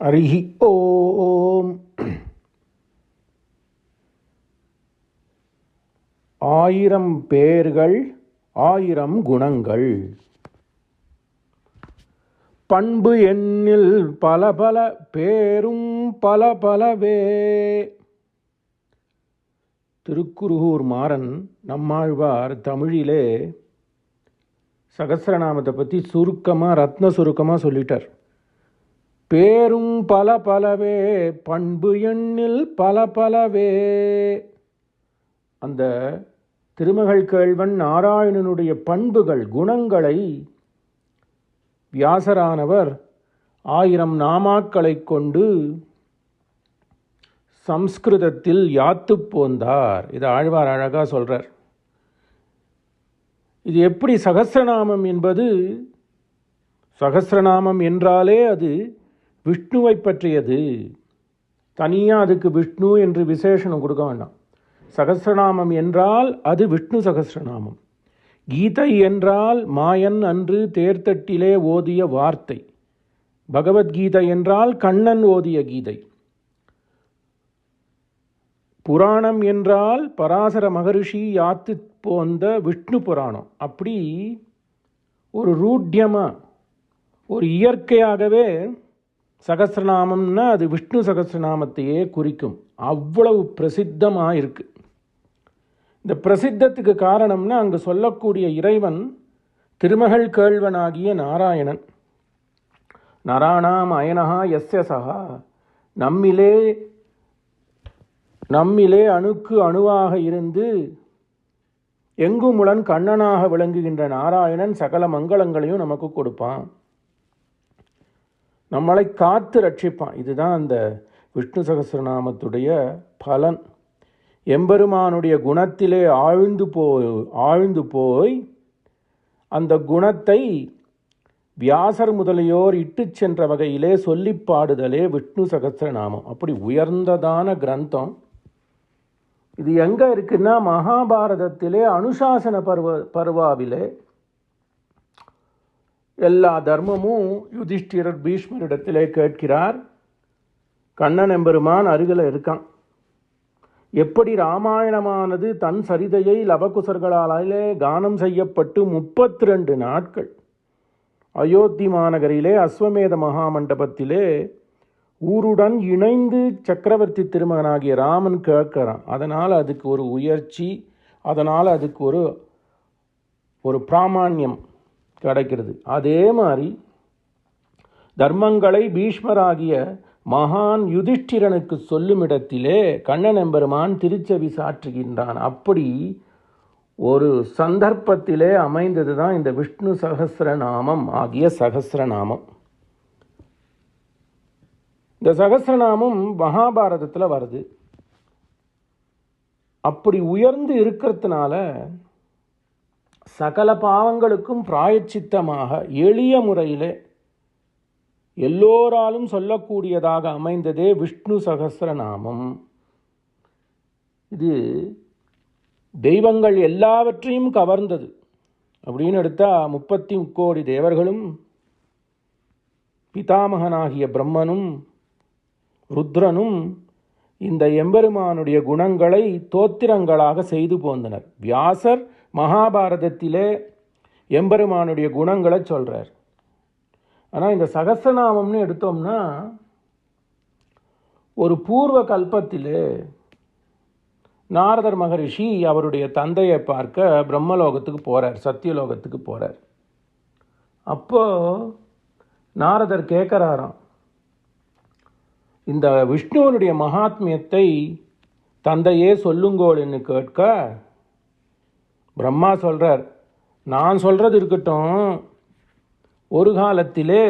அரிஹி. ஓம். ஆயிரம் பேர்கள் ஆயிரம் குணங்கள். பண்பு எண்ணில் பல பல பேரும் பல பலவே. திருக்குருகூர் மாறன் நம்மாழ்வார் தமிழிலே சகசிரநாமத்தை பற்றி சுருக்கமாக ரத்ன சுருக்கமாக சொல்லிட்டார். பேரும் பல பலவே பண்பு எண்ணில் பல பலவே. அந்த திருமகள் கேழ்வன் நாராயணனுடைய பண்புகள் குணங்களை வியாசரானவர் ஆயிரம் நாமாக்களை கொண்டு சம்ஸ்கிருதத்தில் யாத்து போந்தார். இது ஆழ்வார் அழகாக சொல்கிறார் இது எப்படி சகசிரநாமம் என்பது? சகசிரநாமம் என்றாலே அது விஷ்ணுவை பற்றியது. தனியாக அதுக்கு விஷ்ணு என்று விசேஷனம் கொடுக்க வேண்டாம். சகசிரநாமம் என்றால் அது விஷ்ணு சகசிரநாமம். கீதை என்றால் மாயன் அன்று தேர்தட்டிலே ஓதிய வார்த்தை. பகவத்கீதை என்றால் கண்ணன் ஓதிய கீதை. புராணம் என்றால் பராசர மகரிஷி யாத்து போந்த விஷ்ணு புராணம். அப்படி ஒரு ரூட்யமாக ஒரு இயற்கையாகவே சகசிரநாமம்னா அது விஷ்ணு சகசிரநாமத்தையே குறிக்கும். அவ்வளவு பிரசித்தமாக இருக்கு இந்த பிரசித்தத்துக்கு காரணம்னா அங்கு சொல்லக்கூடிய இறைவன் திருமகள் கேழ்வனாகிய நாராயணன். நராணாம் அயனஹா எஸ்ய சகா. நம்மிலே நம்மிலே அணுக்கு அணுவாக இருந்து எங்குமுடன் கண்ணனாக விளங்குகின்ற நாராயணன் சகல மங்களங்களையும் நமக்கு கொடுப்பான். நம்மளை காத்து ரட்சிப்பான். இதுதான் அந்த விஷ்ணு சகசிரநாமத்துடைய பலன். எம்பெருமானுடைய குணத்திலே ஆழ்ந்து போய் ஆழ்ந்து போய் அந்த குணத்தை வியாசர் முதலியோர் இட்டு சென்ற வகையிலே சொல்லி பாடுதலே விஷ்ணு சகசிரநாமம். அப்படி உயர்ந்ததான கிரந்தம். இது எங்கே இருக்குன்னா மகாபாரதத்திலே அனுசாசன பருவ பருவாவிலே எல்லா தர்மமும் யுதிஷ்டிரர் பீஷ்மரிடத்திலே கேட்கிறார். கண்ணன் எம்பெருமான் அருகில் இருக்கான். எப்படி ராமாயணமானது தன் சரிதையை லவகுசர்களாலே கானம் செய்யப்பட்டு முப்பத்தி ரெண்டு நாட்கள்? அயோத்தி மாநகரிலே அஸ்வமேத மகாமண்டபத்திலே ஊருடன் இணைந்து சக்கரவர்த்தி திருமகனாகிய ராமன் கேட்கிறான். அதனால் அதுக்கு ஒரு உயர்ச்சி அதனால் அதுக்கு ஒரு ஒரு பிராமான்யம். கிடைக்கிறது. அதே மாதிரி தர்மங்களை பீஷ்மராகிய மகான் யுதிஷ்டிரனுக்கு சொல்லும் இடத்திலே கண்ணன் எம்பெருமான் திருச்செவி சாற்றுகின்றான். அப்படி ஒரு சந்தர்ப்பத்திலே அமைந்தது தான் இந்த விஷ்ணு சகசிரநாமம் ஆகிய சகசிரநாமம். இந்த சகசிரநாமம் மகாபாரதத்தில் வருது. அப்படி உயர்ந்து இருக்கிறதுனால சகல பாவங்களுக்கும் பிராயச்சித்தமாக எளிய முறையிலே எல்லோராலும் சொல்லக்கூடியதாக அமைந்ததே விஷ்ணு சகசிரநாமம். இது தெய்வங்கள் எல்லாவற்றையும் கவர்ந்தது. அப்படின்னு எடுத்தால் முப்பத்தி முக்கோடி தேவர்களும் பிதாமகனாகிய பிரம்மனும் ருத்ரனும் இந்த எம்பெருமானுடைய குணங்களை தோத்திரங்களாக செய்து போந்தனர். வியாசர் மகாபாரதத்திலே எம்பெருமானுடைய குணங்களை சொல்கிறார் ஆனால் இந்த சகசநாமம்னு எடுத்தோம்னா ஒரு பூர்வ கல்பத்தில் நாரதர் மகரிஷி அவருடைய தந்தையை பார்க்க பிரம்மலோகத்துக்கு போகிறார் சத்தியலோகத்துக்கு போகிறார் அப்போ நாரதர் கேட்குறாராம் இந்த விஷ்ணுவனுடைய மகாத்மியத்தை தந்தையே சொல்லுங்கோள்னு கேட்க பிரம்மா சொல்கிறார் நான் சொல்கிறது இருக்கட்டும் ஒரு காலத்திலே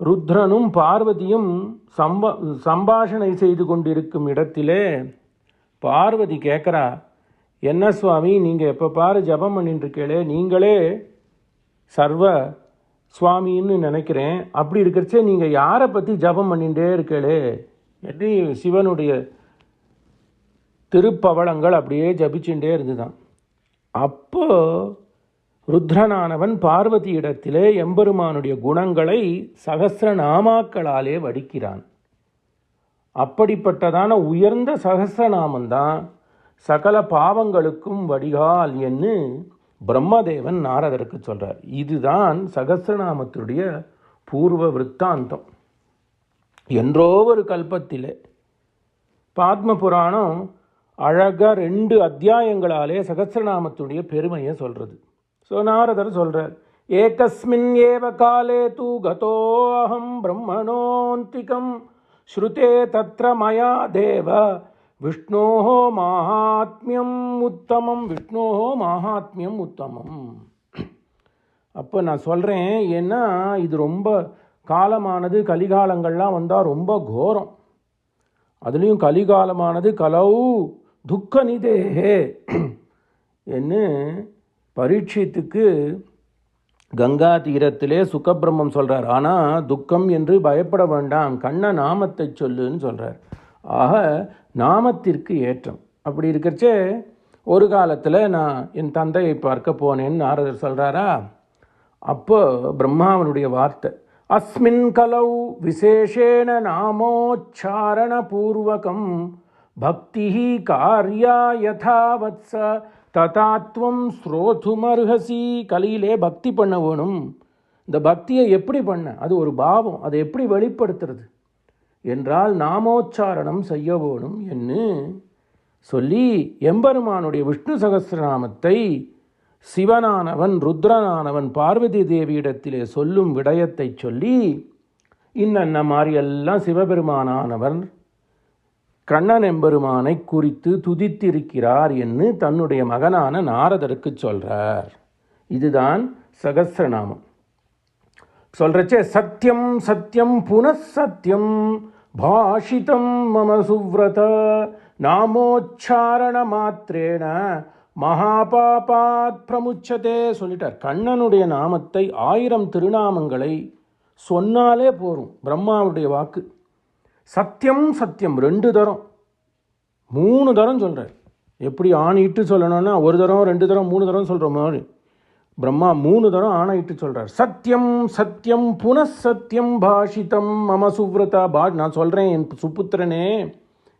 ருத்ரனும் பார்வதியும் சம்பா சம்பாஷணை செய்து கொண்டிருக்கும் இடத்திலே பார்வதி கேட்குறா என்ன சுவாமி நீங்கள் எப்போ பாரு ஜபம் பண்ணிட்டுருக்கீங்களே நீங்களே சர்வ சுவாமின்னு நினைக்கிறேன். அப்படி இருக்கிறச்சே நீங்கள் யாரை பற்றி ஜபம் பண்ணிகிட்டே இருக்கீங்களே? எப்படி சிவனுடைய திருப்பவளங்கள் அப்படியே ஜபிச்சுட்டே இருந்துதான். அப்போ ருத்ரனானவன் பார்வதியிடத்திலே எம்பெருமானுடைய குணங்களை சகசிர நாமாக்களாலே வடிக்கிறான். அப்படிப்பட்டதான உயர்ந்த சகசிரநாமந்தான் சகல பாவங்களுக்கும் வடிகால் என்று பிரம்மதேவன் நாரதருக்கு சொல்கிறார் இதுதான் சகசிரநாமத்தினுடைய பூர்வ விற்த்தாந்தம் என்றோ ஒரு கல்பத்திலே பாத்ம புராணம் அழகாக ரெண்டு அத்தியாயங்களாலே சகசிரநாமத்துடைய பெருமையை சொல்கிறது ஸோ நாரதர் சொல்கிறார் ஏகஸ்மின் ஏவ காலே தூ கதோ அகம் பிரம்மணோந்திகம் ஸ்ருதே தத்ர மயா தேவ. விஷ்ணோஹோ மாஹாத்மியம் உத்தமம். விஷ்ணோஹோ மகாத்மியம் உத்தமம். அப்போ நான் சொல்கிறேன் ஏன்னா இது ரொம்ப காலமானது கலிகாலங்கள்லாம் வந்தால் ரொம்ப கோரம். அதுலேயும் கலிகாலமானது கலவு துக்க நிதேஹே என்று பரீட்சித்துக்கு கங்கா தீரத்திலே சுகபிரம்மம் சொல்கிறார் ஆனால் துக்கம் என்று பயப்பட வேண்டாம். கண்ண நாமத்தை சொல்லுன்னு சொல்கிறார் ஆக நாமத்திற்கு ஏற்றம். அப்படி இருக்கிறச்சே ஒரு காலத்தில் நான் என் தந்தையை பார்க்க போனேன்னு நாரதர் சொல்கிறாரா அப்போ பிரம்மாவனுடைய வார்த்தை அஸ்மின் கலௌ விசேஷேண நாமோச்சாரண பூர்வகம் பக்தி காரியா யதா ததாத்வம் ஸ்ரோதுமர்ஹசி. கலியிலே பக்தி பண்ண வேணும். இந்த பக்தியை எப்படி பண்ண? அது ஒரு பாவம். அதை எப்படி வெளிப்படுத்துறது? என்றால் நாமோச்சாரணம் செய்ய வேணும் என்று சொல்லி எம்பெருமானுடைய விஷ்ணு சகசிரநாமத்தை சிவனானவன் ருத்ரனானவன் பார்வதி தேவியிடத்திலே சொல்லும் விடயத்தை சொல்லி இன்னன்ன மாதிரியெல்லாம் சிவபெருமானானவன் கண்ணன் எம்பெருமானை குறித்து துதித்திருக்கிறார் என்று தன்னுடைய மகனான நாரதருக்கு சொல்றார். இதுதான் சகசிரநாமம். சொல்றச்சே சத்தியம் சத்தியம் புனഃசத்தியம் பாஷிதம் மம சுவ்ரத நாமோச்சாரண மாத்திரேன மகாபாபாத் பிரமுச்சதே சொல்லிட்டார். கண்ணனுடைய நாமத்தை ஆயிரம் திருநாமங்களை சொன்னாலே போரும் பிரம்மாவுடைய வாக்கு. சத்தியம் சத்தியம். ரெண்டு தரம். மூணு தரம் சொல்கிறார் எப்படி ஆணையிட்டு சொல்லணும்னா ஒரு தரம் ரெண்டு தரம் மூணு தரம் சொல்கிற மாதிரி. பிரம்மா மூணு தரம் ஆணையிட்டு சொல்கிறார் சத்தியம் சத்தியம் புனசத்தியம் பாஷிதம் மம சுவ்ரதா பா நான் சொல்கிறேன் என் சுப்புத்திரனே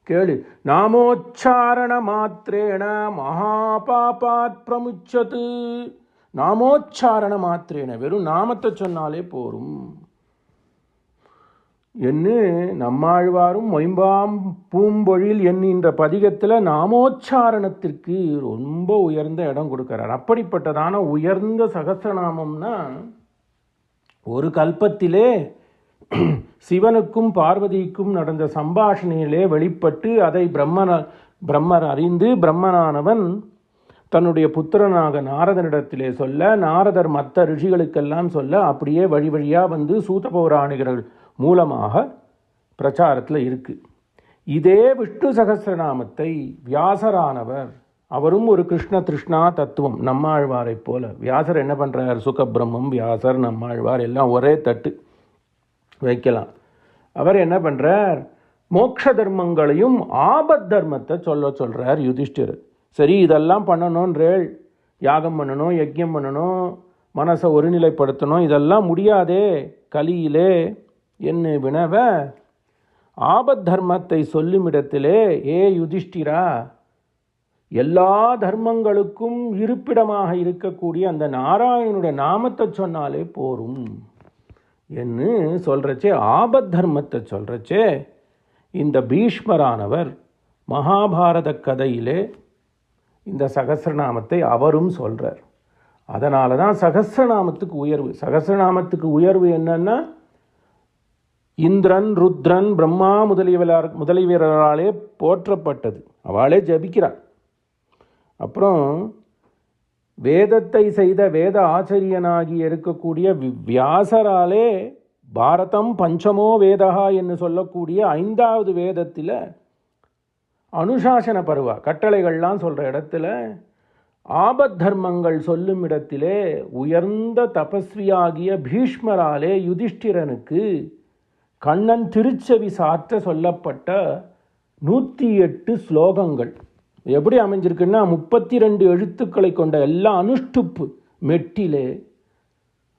கேளு. நாமோச்சாரண மாத்திரேன மகாபாபாத் பிரமுச்சது. நாமோச்சாரண மாத்திரேன. வெறும் நாமத்தை சொன்னாலே போரும். என்று நம்மாழ்வாரும் மொயம்பாம் பூம்பொழில் என்கின்ற பதிகத்தில் நாமோச்சாரணத்திற்கு ரொம்ப உயர்ந்த இடம் கொடுக்கிறார். அப்படிப்பட்டதான உயர்ந்த சகசிரநாமம்னா ஒரு கல்பத்திலே சிவனுக்கும் பார்வதிக்கும் நடந்த சம்பாஷணையிலே வெளிப்பட்டு அதை பிரம்மன பிரம்மர் அறிந்து பிரம்மனானவன் தன்னுடைய புத்திரனாக நாரதனிடத்திலே சொல்ல நாரதர் மற்ற ரிஷிகளுக்கெல்லாம் சொல்ல அப்படியே வழி வழியாக வந்து சூத்த பௌராணிகர்கள் மூலமாக பிரச்சாரத்தில் இருக்குது இதே விஷ்ணு சகசிரநாமத்தை வியாசரானவர் அவரும் ஒரு கிருஷ்ண திருஷ்ணா தத்துவம் நம்மாழ்வாரைப் போல. வியாசர் என்ன பண்ணுறார் சுகபிரம்மம் வியாசர் நம்மாழ்வார் எல்லாம் ஒரே தட்டு வைக்கலாம். அவர் என்ன பண்ணுறார் மோக்ஷ தர்மங்களையும் ஆபத் தர்மத்தை சொல்ல சொல்கிறார் யுதிஷ்டிர் சரி இதெல்லாம் பண்ணணுன்றேள் யாகம் பண்ணணும் யஜ்யம் பண்ணணும் மனசை ஒருநிலைப்படுத்தணும் இதெல்லாம் முடியாதே கலியிலே. என்ன வினவ ஆபத் தர்மத்தை சொல்லுமிடத்திலே ஏ யுதிஷ்டிரா எல்லா தர்மங்களுக்கும் இருப்பிடமாக இருக்கக்கூடிய அந்த நாராயணனுடைய நாமத்தை சொன்னாலே போரும். என்று சொல்கிறச்சே ஆபத் தர்மத்தை சொல்கிறச்சே இந்த பீஷ்மரானவர் மகாபாரத கதையிலே இந்த சகசிரநாமத்தை அவரும் சொல்கிறார் அதனால தான் சகசிரநாமத்துக்கு உயர்வு. சகசிரநாமத்துக்கு உயர்வு என்னன்னா இந்திரன் ருத்ரன் பிரம்மா முதலியவரார் முதலியவராலே போற்றப்பட்டது. அவளே ஜபிக்கிறாள். அப்புறம் வேதத்தை செய்த வேத ஆச்சரியனாகி இருக்கக்கூடிய வி- வியாசராலே பாரதம் பஞ்சமோ வேதகா என்று சொல்லக்கூடிய ஐந்தாவது வேதத்தில் அனுசாசன பருவா கட்டளைகள்லாம் சொல்கிற இடத்துல ஆபத் தர்மங்கள் சொல்லும் இடத்திலே உயர்ந்த தபஸ்வியாகிய பீஷ்மராலே யுதிஷ்டிரனுக்கு கண்ணன் திருச்செவி சாற்ற சொல்லப்பட்ட நூற்றி எட்டு ஸ்லோகங்கள் எப்படி அமைஞ்சிருக்குன்னா முப்பத்தி ரெண்டு எழுத்துக்களை கொண்ட எல்லா அனுஷ்டுப்பு மெட்டிலே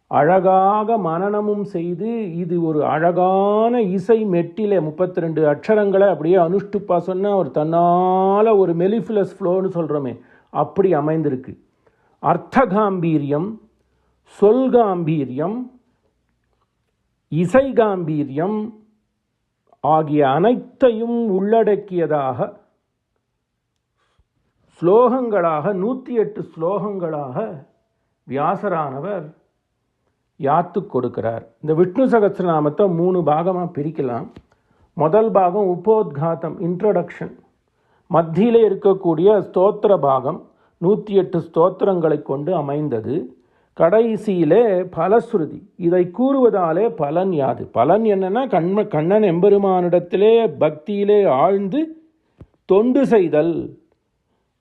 அழகாக மனநமும் செய்து இது ஒரு அழகான இசை மெட்டிலே முப்பத்தி ரெண்டு அக்ஷரங்களை அப்படியே அனுஷ்டுப்பா சொன்னால் ஒரு தன்னால் ஒரு மெலிஃபுலஸ் ஃப்ளோன்னு சொல்கிறோமே அப்படி அமைந்திருக்கு. அர்த்தகாம்பீரியம் சொல்காம்பீரியம் இசை காம்பீரியம் ஆகிய அனைத்தையும் உள்ளடக்கியதாக ஸ்லோகங்களாக நூற்றி எட்டு ஸ்லோகங்களாக வியாசரானவர் யாத்து கொடுக்கிறார். இந்த விஷ்ணு சகசிரநாமத்தை மூணு பாகமாக பிரிக்கலாம். முதல் பாகம் உபோத்காத்தம் இன்ட்ரடக்ஷன் மத்தியிலே இருக்கக்கூடிய ஸ்தோத்திர பாகம் நூற்றி எட்டு ஸ்தோத்திரங்களை கொண்டு அமைந்தது. கடைசியிலே பலஸ்ருதி. இதை கூறுவதாலே பலன் யாது? பலன் என்னன்னா கண்ம கண்ணன் எம்பெருமானிடத்திலே பக்தியிலே ஆழ்ந்து தொண்டு செய்தல்.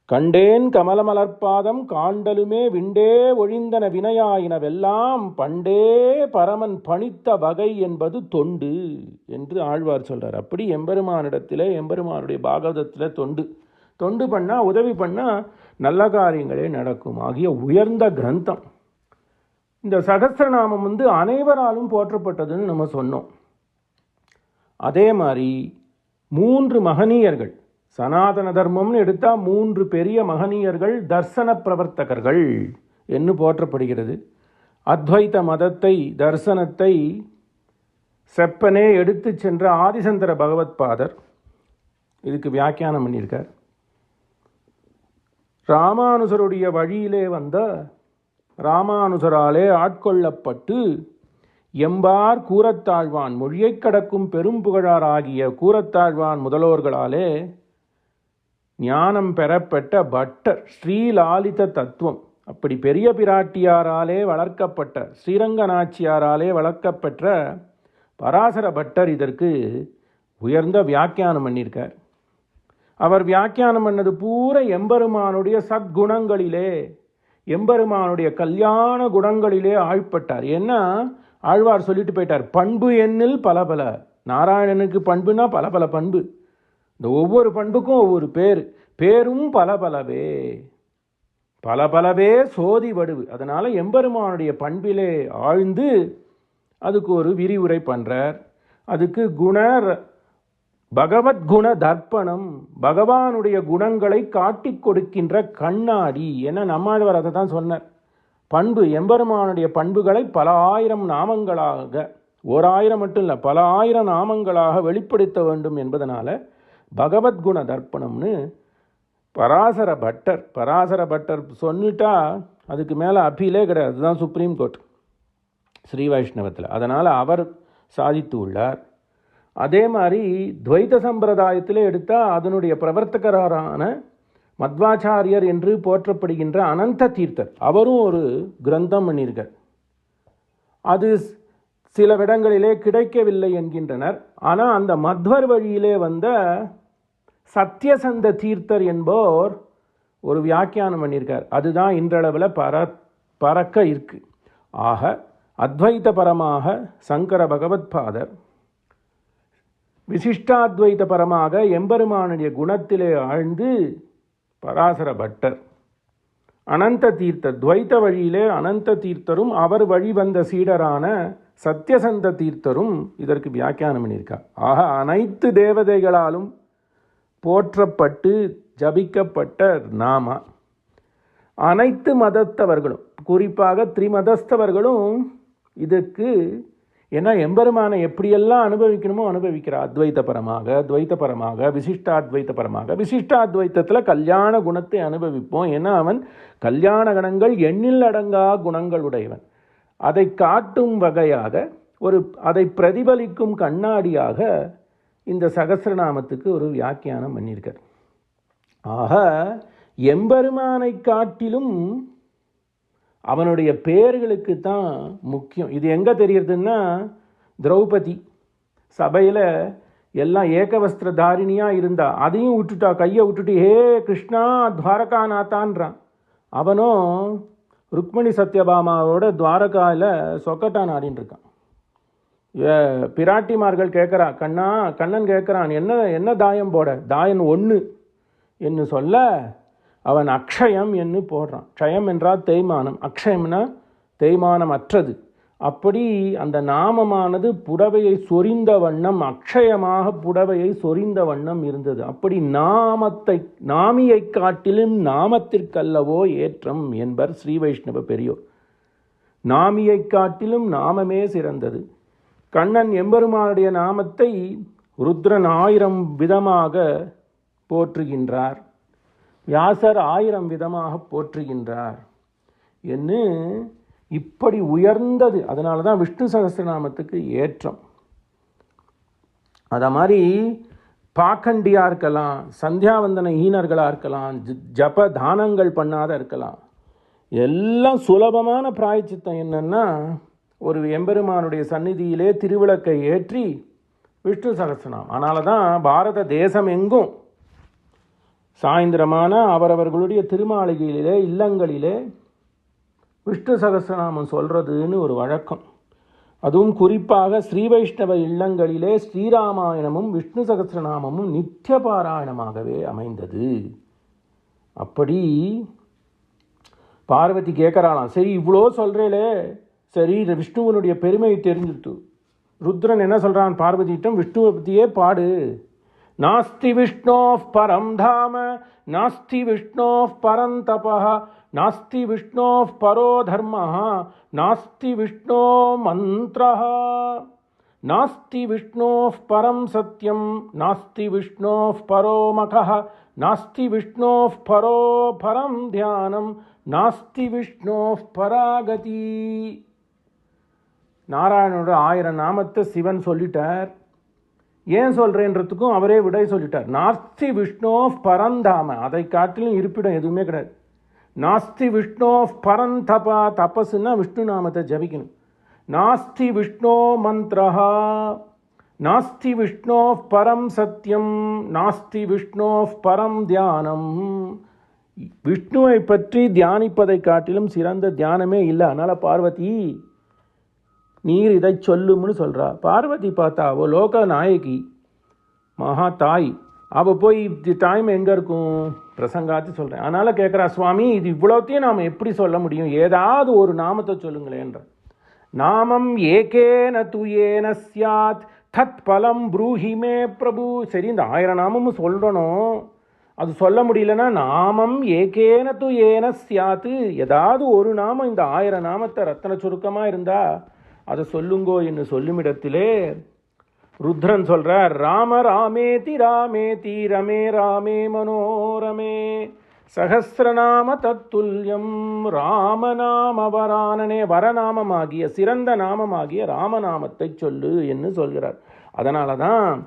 கண்டேன் கமலமலர்பாதம் காண்டலுமே விண்டே ஒழிந்தன வினையாயினவெல்லாம் பண்டே பரமன் பணித்த வகை என்பது தொண்டு என்று ஆழ்வார் சொல்றார். அப்படி எம்பெருமானிடத்தில் எம்பெருமானுடைய பாகவதத்தில் தொண்டு. தொண்டு பண்ணால் உதவி பண்ணால் நல்ல காரியங்களே நடக்கும். ஆகிய உயர்ந்த கிரந்தம். இந்த சகசிரநாமம் வந்து அனைவராலும் போற்றப்பட்டதுன்னு நம்ம சொன்னோம். அதே மாதிரி மூன்று மகனீயர்கள் சனாதன தர்மம்னு எடுத்தால் மூன்று பெரிய மகனீயர்கள் தர்சன பிரவர்த்தகர்கள் என்று போற்றப்படுகிறது. அத்வைத மதத்தை தர்சனத்தை செப்பனே எடுத்து சென்ற ஆதிசந்தர பகவத்பாதர் இதுக்கு வியாக்கியானம் பண்ணியிருக்கார். ராமானுசருடைய வழியிலே வந்த ராமானுசராலே ஆட்கொள்ளப்பட்டு எம்பார் கூரத்தாழ்வான் மொழியைக் கடக்கும் பெரும் புகழாராகிய கூரத்தாழ்வான் முதல்வர்களாலே ஞானம் பெறப்பட்ட பட்டர் ஸ்ரீலாலித தத்துவம். அப்படி பெரிய பிராட்டியாராலே வளர்க்கப்பட்ட ஸ்ரீரங்க நாச்சியாராலே வளர்க்கப்பெற்ற பராசர பட்டர் இதற்கு உயர்ந்த வியாக்கியானம் பண்ணியிருக்கார். அவர் வியாக்கியானம் பண்ணது பூரா எம்பெருமானுடைய சத்குணங்களிலே எம்பெருமானுடைய கல்யாண குணங்களிலே ஆழ்பட்டார். என்ன? ஆழ்வார் சொல்லிட்டு போயிட்டார். பண்பு எண்ணில் பல பல. நாராயணனுக்கு பண்புனா பல பல பண்பு. இந்த ஒவ்வொரு பண்புக்கும் ஒவ்வொரு பேர். பேரும் பல பலவே. பல பலவே சோதி வடுவு. அதனால் எம்பெருமானுடைய பண்பிலே ஆழ்ந்து அதுக்கு ஒரு விரிவுரை பண்ணுறார் அதுக்கு குண பகவத்குண தர்ப்பணம் பகவானுடைய குணங்களை காட்டிக் கொடுக்கின்ற கண்ணாடி என நம்மாழ்வார் அதை தான் சொன்னார். பண்பு எம்பெருமானுடைய பண்புகளை பல ஆயிரம் நாமங்களாக ஓர் ஆயிரம் மட்டும் இல்லை பல ஆயிரம் நாமங்களாக வெளிப்படுத்த வேண்டும் என்பதனால் பகவத்குண தர்ப்பணம்னு பராசர பட்டர் பராசர பட்டர் சொல்லிட்டா அதுக்கு மேலே அப்பீலே கிடையாது. அதுதான் சுப்ரீம் கோர்ட் ஸ்ரீ வைஷ்ணவத்தில். அதனால் அவர் சாதித்து உள்ளார். அதே மாதிரி துவைத சம்பிரதாயத்தில் எடுத்தால் அதனுடைய பிரவர்த்தகரான மத்வாச்சாரியர் என்று போற்றப்படுகின்ற அனந்த தீர்த்தர். அவரும் ஒரு கிரந்தம் பண்ணியிருக்கார். அது சில இடங்களிலே கிடைக்கவில்லை என்கின்றனர். ஆனால் அந்த மத்வர் வழியிலே வந்த சத்தியசந்த தீர்த்தர் என்போர் ஒரு வியாக்கியானம் பண்ணியிருக்கார். அதுதான் இன்றளவில் பர பறக்க இருக்கு. ஆக அத்வைத்தபரமாக சங்கர சங்கர பகவத்பாதர் விசிஷ்டாத்வைத பரமாக எம்பெருமானுடைய குணத்திலே ஆழ்ந்து பராசர பட்டர் அனந்த தீர்த்தர் துவைத்த வழியிலே அனந்த தீர்த்தரும் அவர் வழி வந்த சீடரான சத்யசந்த தீர்த்தரும் இதற்கு வியாக்கியானம் பண்ணியிருக்கார். ஆக அனைத்து தேவதைகளாலும் போற்றப்பட்டு ஜபிக்கப்பட்ட நாம. அனைத்து மதத்தவர்களும் குறிப்பாக திரிமதஸ்தவர்களும் இதற்கு ஏன்னா எம்பெருமானை எப்படியெல்லாம் அனுபவிக்கணுமோ அனுபவிக்கிறார் அத்வைத்தபரமாக துவைத்தபரமாக விசிஷ்டாத்வைத்தபரமாக விசிஷ்டாத்வைத்தத்தில் கல்யாண குணத்தை அனுபவிப்போம். ஏன்னா அவன் கல்யாண கணங்கள் எண்ணில் அடங்கா குணங்கள் உடையவன் அதை காட்டும் வகையாக ஒரு அதை பிரதிபலிக்கும் கண்ணாடியாக இந்த சகசிரநாமத்துக்கு ஒரு வியாக்கியானம் பண்ணியிருக்கார். ஆக எம்பெருமானை காட்டிலும் அவனுடைய பேர்களுக்கு தான் முக்கியம். இது எங்கே தெரியறதுன்னா திரௌபதி சபையில் எல்லாம் ஏகவஸ்திர தாரிணியாக இருந்தா அதையும் விட்டுட்டா கையை விட்டுட்டு ஹே கிருஷ்ணா துவாரகாநாத்தான்றான். அவனும் ருக்மணி சத்யபாமாவோட துவாரகாவில் சொக்கட்டான் ஆடின்னு இருக்கான். பிராட்டிமார்கள் கேட்குறா கண்ணா கண்ணன் கேட்குறான் என்ன என்ன தாயம் போட? தாயன் ஒன்று என்று சொல்ல அவன் அக்ஷயம் என்று போடுறான். க்ஷயம் என்றால் தேய்மானம். அக்ஷயம்னா தேய்மானம் அற்றது அப்படி அந்த நாமமானது புடவையை சொரிந்த வண்ணம் அக்ஷயமாக புடவையை சொரிந்த வண்ணம் இருந்தது. அப்படி நாமத்தை நாமியை காட்டிலும் நாமத்திற்கல்லவோ ஏற்றம் என்பர் ஸ்ரீ வைஷ்ணவ பெரியோர். நாமியை காட்டிலும் நாமமே சிறந்தது. கண்ணன் எம்பெருமானுடைய நாமத்தை ருத்ரன் ஆயிரம் விதமாக போற்றுகின்றார். வியாசர் ஆயிரம் விதமாக போற்றுகின்றார். என்று இப்படி உயர்ந்தது. அதனால தான் விஷ்ணு சகஸ்ரநாமத்துக்கு ஏற்றம். அதை மாதிரி பாக்கண்டியாக இருக்கலாம் சந்தியாவந்தன ஈனர்களாக இருக்கலாம் ஜப தானங்கள் பண்ணாத இருக்கலாம். எல்லாம் சுலபமான பிராயச்சித்தம் என்னென்னா ஒரு எம்பெருமானுடைய சந்நிதியிலே திருவிளக்கை ஏற்றி விஷ்ணு சகசிரநாமம். அதனால தான் பாரத தேசம் எங்கும் சாயந்தரமான அவரவர்களுடைய திருமாளிகையிலே இல்லங்களிலே விஷ்ணு சகஸ்ரநாமம் சொல்கிறதுன்னு ஒரு வழக்கம். அதுவும் குறிப்பாக ஸ்ரீ வைஷ்ணவ இல்லங்களிலே ஸ்ரீராமாயணமும் விஷ்ணு சகசிரநாமமும் நித்திய பாராயணமாகவே அமைந்தது. அப்படி பார்வதி கேட்குறாளாம் சரி இவ்வளோ சொல்கிறேலே சரி இந்த விஷ்ணுவனுடைய பெருமை தெரிஞ்சுட்டு ருத்ரன் என்ன சொல்கிறான் பார்வதியிட்டம் விஷ்ணுவை பற்றியே பாடு. நாஸ்தி விஷ்ணோ பரம் தாம நாஸ்தி விஷ்ணோ பரம் தபः நாஸ்தி விஷ்ணோ பரோ தர்மः நாஸ்தி விஷ்ணோ மந்திரः நாஸ்தி விஷ்ணோ பரம் சத்யம் நாஸ்தி விஷ்ணோ பரோ மகः நாஸ்தி விஷ்ணோ பரோ பரம் தியானம் நாஸ்தி விஷ்ணோ பராகதி. நாராயணனோட ஆயிரம் நாமத்தை சிவன் சொல்லிட்டார். ஏன் சொல்கிறேன்றதுக்கும் அவரே விடை சொல்லிட்டார். நாஸ்தி விஷ்ணோ பரந்தாம. அதை காட்டிலும் இருப்பிடம் எதுவுமே கிடையாது. நாஸ்தி விஷ்ணோ பரந்தபா தபஸ்னா விஷ்ணு நாமத்தை ஜபிக்கணும். நாஸ்தி விஷ்ணோ மந்திரஹா. நாஸ்தி விஷ்ணோ பரம் சத்யம். நாஸ்தி விஷ்ணோ பரம் தியானம். விஷ்ணுவை பற்றி தியானிப்பதை காட்டிலும் சிறந்த தியானமே இல்லை. அதனால் பார்வதி நீர் இதை சொல்லும்னு சொல்கிறா பார்வதி பார்த்தா அவள் லோக நாயகி மகா தாய். அவள் போய் தி டைம் எங்கே இருக்கும்? பிரசங்காத்து சொல்கிறேன் அதனால் கேட்குறா சுவாமி இது இவ்வளோத்தையும் நாம் எப்படி சொல்ல முடியும்? ஏதாவது ஒரு நாமத்தை சொல்லுங்களேன்ற நாமம் ஏகேன துயேன சியாத் தத் பலம் ப்ரூஹிமே பிரபு. சரி இந்த ஆயிரம் நாமமும் சொல்லணும் அது சொல்ல முடியலன்னா நாமம் ஏகேன து ஏன சியாத்து ஏதாவது ஒரு நாமம் இந்த ஆயிரம் நாமத்தை ரத்தன சுருக்கமாக இருந்தால் அதை சொல்லுங்கோ என்று சொல்லுமிடத்திலே ருத்ரன் சொல்கிறார் ராம ராமேதி ராமேதி ரமே ராமே மனோரமே சகசிரநாம தத்துல்யம் ராமநாம வரானனே வரநாமமாகிய சிறந்த நாமமாகிய ராமநாமத்தை சொல்லு என்று சொல்கிறார். அதனால தான்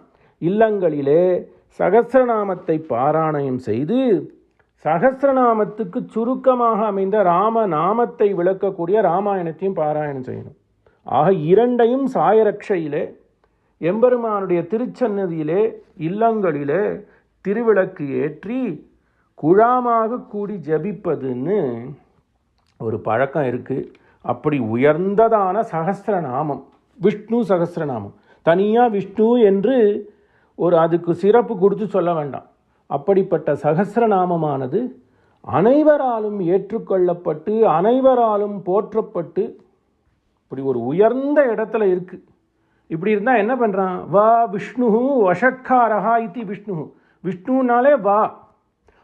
இல்லங்களிலே சகசிரநாமத்தை பாராயணம் செய்து சகசிரநாமத்துக்கு சுருக்கமாக அமைந்த ராம நாமத்தை விளக்கக்கூடிய ராமாயணத்தையும் பாராயணம் செய்யணும். ஆக இரண்டையும் சாயரட்சையிலே எம்பெருமானுடைய திருச்சன்னதியிலே இல்லங்களிலே திருவிளக்கு ஏற்றி குழாமாக கூடி ஜபிப்பதுன்னு ஒரு பழக்கம் இருக்குது அப்படி உயர்ந்ததான சகசிரநாமம் விஷ்ணு சகசிரநாமம். தனியாக விஷ்ணு என்று ஒரு அதுக்கு சிறப்பு கொடுத்து சொல்ல வேண்டாம். அப்படிப்பட்ட சகசிரநாமமானது அனைவராலும் ஏற்றுக்கொள்ளப்பட்டு அனைவராலும் போற்றப்பட்டு இப்படி ஒரு உயர்ந்த இடத்துல இருக்கு. இப்படி இருந்தால் என்ன பண்ணுறான் வா விஷ்ணு வஷக்காரஹா இத்தி விஷ்ணு விஷ்ணுனாலே வா.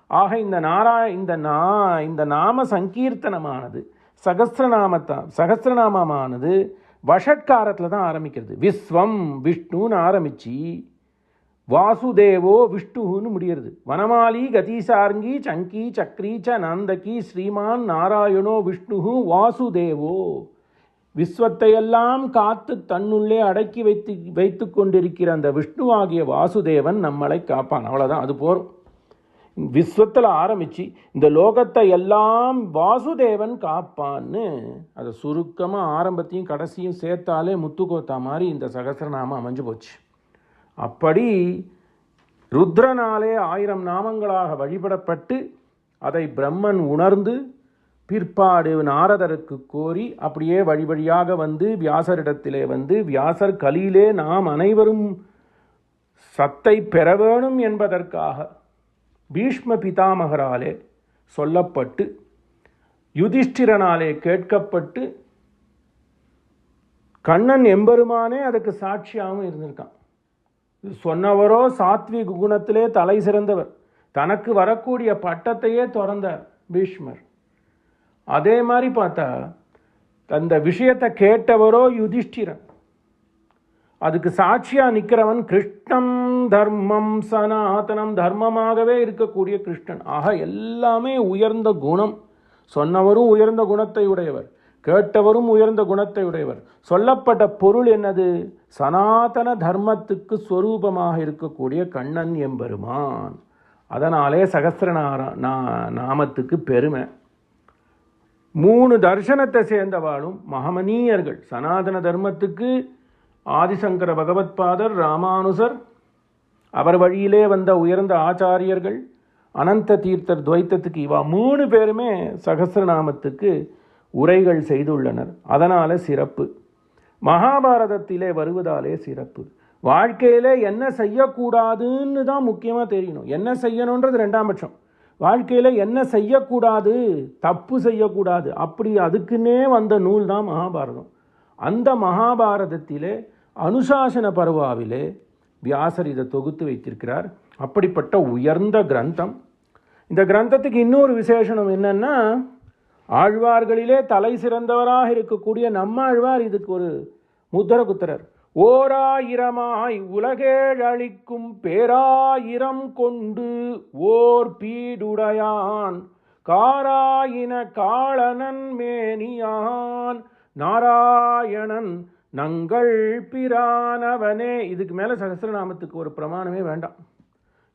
ஆக இந்த நாரா இந்த நா இந்த நாம சங்கீர்த்தனமானது சகஸ்ரநாமத்தா சகசிரநாமமானது வஷட்காரத்தில் தான் ஆரம்பிக்கிறது. விஸ்வம் விஷ்ணுன்னு ஆரம்பித்து வாசுதேவோ விஷ்ணுன்னு முடியிறது. வனமாலி கதிசார்ங்கி சங்கி சக்ரி ச நந்தகி ஸ்ரீமான் நாராயணோ விஷ்ணு வாசுதேவோ. விஸ்வத்தையெல்லாம் காத்து தன்னுள்ளே அடக்கி வைத்து வைத்து கொண்டிருக்கிற அந்த விஷ்ணுவாகிய வாசுதேவன் நம்மளை காப்பான். அவ்வளோதான் அது போகும் விஸ்வத்தில் ஆரம்பித்து இந்த லோகத்தை எல்லாம் வாசுதேவன் காப்பான்னு அதை சுருக்கமாக ஆரம்பத்தையும் கடைசியும் சேர்த்தாலே முத்துக்கோத்தா மாதிரி இந்த சகசிரநாமம் அமைஞ்சு போச்சு. அப்படி ருத்ரனாலே ஆயிரம் நாமங்களாக வழிபடப்பட்டு அதை பிரம்மன் உணர்ந்து பிற்பாடு நாரதருக்கு கோரி அப்படியே வழி வழியாக வந்து வியாசரிடத்திலே வந்து வியாசர் கலியிலே நாம் அனைவரும் சத்தை பெற வேணும் என்பதற்காக பீஷ்ம பிதாமகராலே சொல்லப்பட்டு யுதிஷ்டிரனாலே கேட்கப்பட்டு கண்ணன் எம்பெருமானே அதுக்கு சாட்சியாகவும் இருந்திருக்கான். சொன்னவரோ சாத்வி குணத்திலே தலை சிறந்தவர். தனக்கு வரக்கூடிய பட்டத்தையே திறந்தார் பீஷ்மர். அதே மாதிரி பார்த்தா அந்த விஷயத்தை கேட்டவரோ யுதிஷ்டிரன். அதுக்கு சாட்சியாக நிற்கிறவன் கிருஷ்ணம் தர்மம் சனாதனம் தர்மமாகவே இருக்கக்கூடிய கிருஷ்ணன். ஆக எல்லாமே உயர்ந்த குணம். சொன்னவரும் உயர்ந்த குணத்தை உடையவர். கேட்டவரும் உயர்ந்த குணத்தை உடையவர். சொல்லப்பட்ட பொருள் என்னது? சனாதன தர்மத்துக்கு ஸ்வரூபமாக இருக்கக்கூடிய கண்ணன் எம்பெருமான். அதனாலே சகசிரநார நாமத்துக்கு பெருமை. மூணு தர்சனத்தை சேர்ந்தவாளும் மகமனீயர்கள். சனாதன தர்மத்துக்கு ஆதிசங்கர பகவத்பாதர் ராமானுசர் அவர் வழியிலே வந்த உயர்ந்த ஆச்சாரியர்கள் அனந்த தீர்த்தர் துவைத்தத்துக்கு இவா மூணு பேருமே சகசிரநாமத்துக்கு உரைகள் செய்துள்ளனர். அதனால் சிறப்பு. மகாபாரதத்திலே வருவதாலே சிறப்பு. வாழ்க்கையிலே என்ன செய்யக்கூடாதுன்னு தான் முக்கியமாக தெரியணும். என்ன செய்யணுன்றது ரெண்டாம் பட்சம். வாழ்க்கையில் என்ன செய்யக்கூடாது? தப்பு செய்யக்கூடாது. அப்படி அதுக்குன்னே வந்த நூல் தான் மகாபாரதம். அந்த மகாபாரதத்திலே அனுசாசன பருவாவிலே வியாசர் இதை தொகுத்து வைத்திருக்கிறார். அப்படிப்பட்ட உயர்ந்த கிரந்தம். இந்த கிரந்தத்துக்கு இன்னொரு விசேஷனம் என்னென்னா ஆழ்வார்களிலே தலை சிறந்தவராக இருக்கக்கூடிய நம்மாழ்வார் இதுக்கு ஒரு முத்தர குத்தரர் ஓராயிரமாய் உலகேழழிக்கும் பேராயிரம் கொண்டு ஓர் பீடுடையான். காராயின காளனன் மேனியான். நாராயணன் நங்கள் பிரானவனே. இதுக்கு மேலே சகசிரநாமத்துக்கு ஒரு பிரமாணமே வேண்டாம்.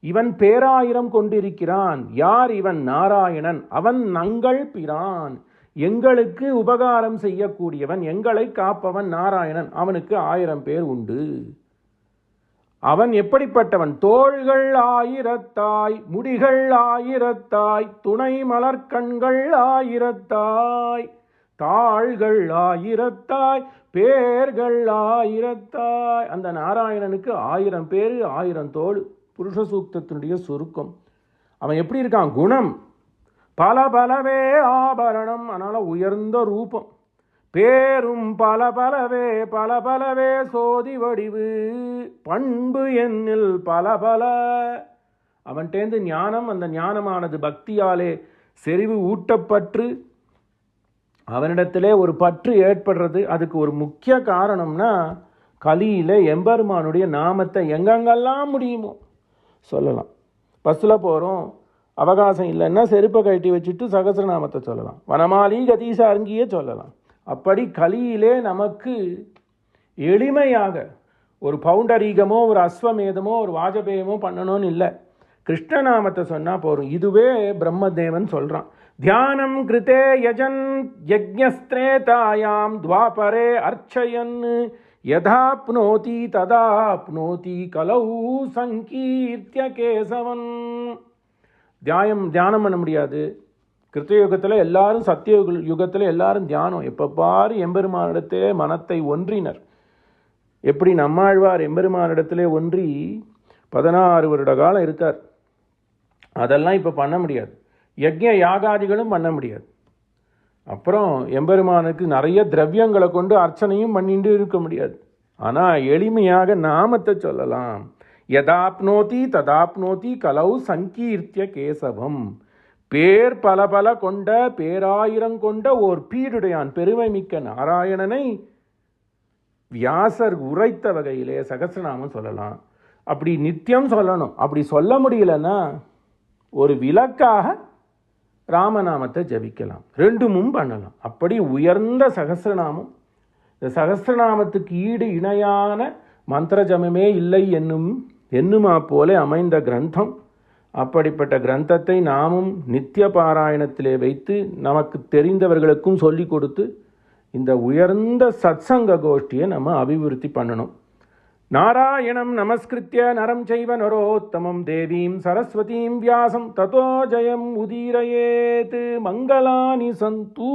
இவன் பேராயிரம் கொண்டிருக்கிறான். யார் இவன்? நாராயணன். அவன் நங்கள் பிரான். எங்களுக்கு உபகாரம் செய்யக்கூடியவன் எங்களை காப்பவன் நாராயணன். அவனுக்கு ஆயிரம் பேர் உண்டு. அவன் எப்படிப்பட்டவன்? தோள்கள் ஆயிரத்தாய் முடிகள் ஆயிரத்தாய் துணை மலர்கண்கள் ஆயிரத்தாய் தாள்கள் ஆயிரத்தாய் பேர்கள் ஆயிரத்தாய். அந்த நாராயணனுக்கு ஆயிரம் பேர் ஆயிரம் தோள். புருஷ சூக்தத்தினுடைய சுருக்கம். அவன் எப்படி இருக்கான்? குணம். பல பலவே ஆபரணம். உயர்ந்த ரூபம். பேரும் பல பலவே பல பலவே சோதி வடிவு. பண்பு என்னில் பல பல. அவன்கிட்டேந்து ஞானம் அந்த ஞானமானது பக்தியாலே செறிவு ஊட்டப்பற்று. அவனிடத்திலே ஒரு பற்று ஏற்படுறது. அதுக்கு ஒரு முக்கிய காரணம்னா கலியில் எம்பெருமானுடைய நாமத்தை எங்கெங்கெல்லாம் முடியுமோ சொல்லலாம். பஸ்ஸில் போகிறோம். அவகாசம் இல்லைன்னா செருப்பை கழட்டி வச்சுட்டு சகசிரநாமத்தை சொல்லலாம். வனமாலி கதீச அருங்கியே சொல்லலாம். அப்படி கலியிலே நமக்கு எளிமையாக ஒரு பவுண்டரீகமோ ஒரு அஸ்வமேதமோ ஒரு வாஜபேயமோ பண்ணணும்னு இல்லை. கிருஷ்ணநாமத்தை சொன்னால் போதும். இதுவே பிரம்மதேவன் சொல்கிறான் தியானம் கிருதே யஜன் யஜ்ஞஸ்திரேதாயாம் துவாபரே அர்ச்சயன். யதாப்னோதி ததாப்னோதி கலௌ சங்கீர்த்திய கேசவன். தியாயம் தியானம் பண்ண முடியாது. கிருத்த யுகத்தில் எல்லாரும் சத்திய யுகத்தில் எல்லாரும் தியானம். எப்போ பாரு எம்பெருமானிடத்திலே மனத்தை ஒன்றினர். எப்படி நம்மாழ்வார் எம்பெருமானிடத்திலே ஒன்றி பதினாறு வருட காலம் இருக்கார். அதெல்லாம் இப்போ பண்ண முடியாது. யஜ்ய யாகாதிகளும் பண்ண முடியாது. அப்புறம் எம்பெருமானுக்கு நிறைய திரவியங்களை கொண்டு அர்ச்சனையும் பண்ணிட்டு இருக்க முடியாது. ஆனால் எளிமையாக நாமத்தை சொல்லலாம். எதாப்னோதி ததாப்னோதி கலௌ சங்கீர்த்திய கேசவம். பேர் பல பல கொண்ட பேராயிரம் கொண்ட ஓர் பீடுடையான் பெருமை மிக்க நாராயணனை வியாசர் உரைத்த வகையிலே சகசிரநாமம் சொல்லலாம். அப்படி நித்தியம் சொல்லணும். அப்படி சொல்ல முடியலன்னா ஒரு விளக்காக ராமநாமத்தை ஜபிக்கலாம். ரெண்டுமும் பண்ணலாம். அப்படி உயர்ந்த சகசிரநாமம். இந்த சகசிரநாமத்துக்கு ஈடு இணையான மந்திர ஜபமே இல்லை என்னும் என்னுமா போலே அமைந்த கிரந்தம். அப்படிப்பட்ட கிரந்தத்தை நாமும் நித்திய பாராயணத்திலே வைத்து நமக்கு தெரிந்தவர்களுக்கும் சொல்லி கொடுத்து இந்த உயர்ந்த சத்சங்க கோஷ்டியை நம்ம அபிவிருத்தி பண்ணணும். நாராயணம் நமஸ்கிருத்திய நரம் செய்வ நரோத்தமம் தேவீம் சரஸ்வதீம் வியாசம் ததோ ஜயம் உதீரயேத் மங்களானி சந்தூ.